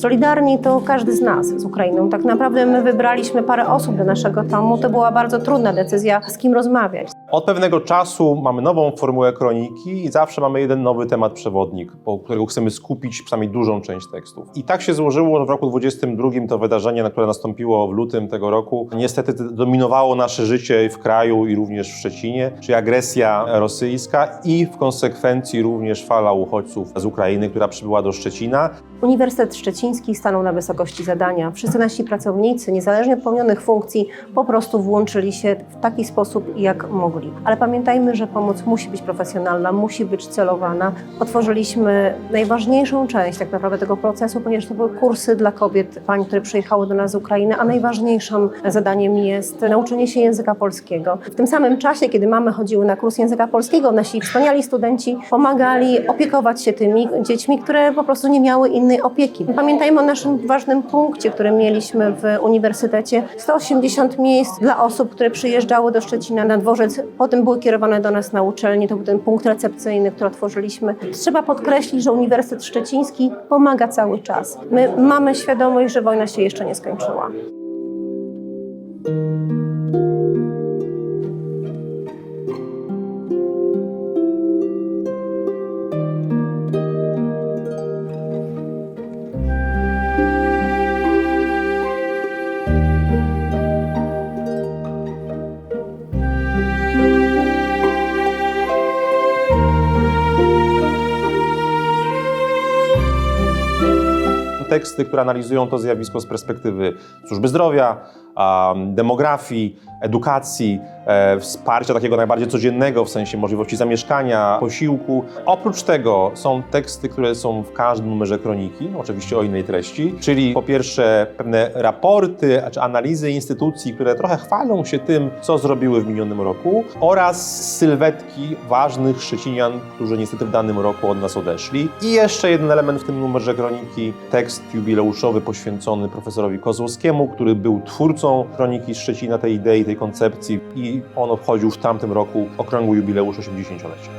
Solidarni to każdy z nas z Ukrainą. Tak naprawdę my wybraliśmy parę osób do naszego tomu. To była bardzo trudna decyzja, z kim rozmawiać. Od pewnego czasu mamy nową formułę kroniki i zawsze mamy jeden nowy temat przewodnik, po którego chcemy skupić przynajmniej dużą część tekstów. I tak się złożyło, że w roku 22 to wydarzenie, które nastąpiło w lutym tego roku, niestety dominowało nasze życie w kraju i również w Szczecinie, czyli agresja rosyjska i w konsekwencji również fala uchodźców z Ukrainy, która przybyła do Szczecina. Uniwersytet Szczeciński stanął na wysokości zadania. Wszyscy nasi pracownicy, niezależnie od pełnionych funkcji, po prostu włączyli się w taki sposób, jak mogli. Ale pamiętajmy, że pomoc musi być profesjonalna, musi być celowana. Otworzyliśmy najważniejszą część tak naprawdę tego procesu, ponieważ to były kursy dla kobiet, pań, które przyjechały do nas z Ukrainy, a najważniejszym zadaniem jest nauczenie się języka polskiego. W tym samym czasie, kiedy mamy chodziły na kurs języka polskiego, nasi wspaniali studenci pomagali opiekować się tymi dziećmi, które po prostu nie miały innej opieki. Pamiętajmy o naszym ważnym punkcie, który mieliśmy w uniwersytecie. 180 miejsc dla osób, które przyjeżdżały do Szczecina na dworzec, potem były kierowane do nas na uczelnię. To był ten punkt recepcyjny, który otworzyliśmy. Trzeba podkreślić, że Uniwersytet Szczeciński pomaga cały czas. My mamy świadomość, że wojna się jeszcze nie skończyła. Teksty, które analizują to zjawisko z perspektywy służby zdrowia, demografii, edukacji, e, wsparcia takiego najbardziej codziennego, w sensie możliwości zamieszkania, posiłku. Oprócz tego są teksty, które są w każdym numerze kroniki, oczywiście o innej treści, czyli po pierwsze pewne raporty czy analizy instytucji, które trochę chwalą się tym, co zrobiły w minionym roku, oraz sylwetki ważnych Szczecinian, którzy niestety w danym roku od nas odeszli. I jeszcze jeden element w tym numerze kroniki, tekst jubileuszowy poświęcony profesorowi Kozłowskiemu, który był twórcą kroniki Szczecina, tej idei, tej koncepcji i on obchodził w tamtym roku okrągły jubileusz 80-lecia.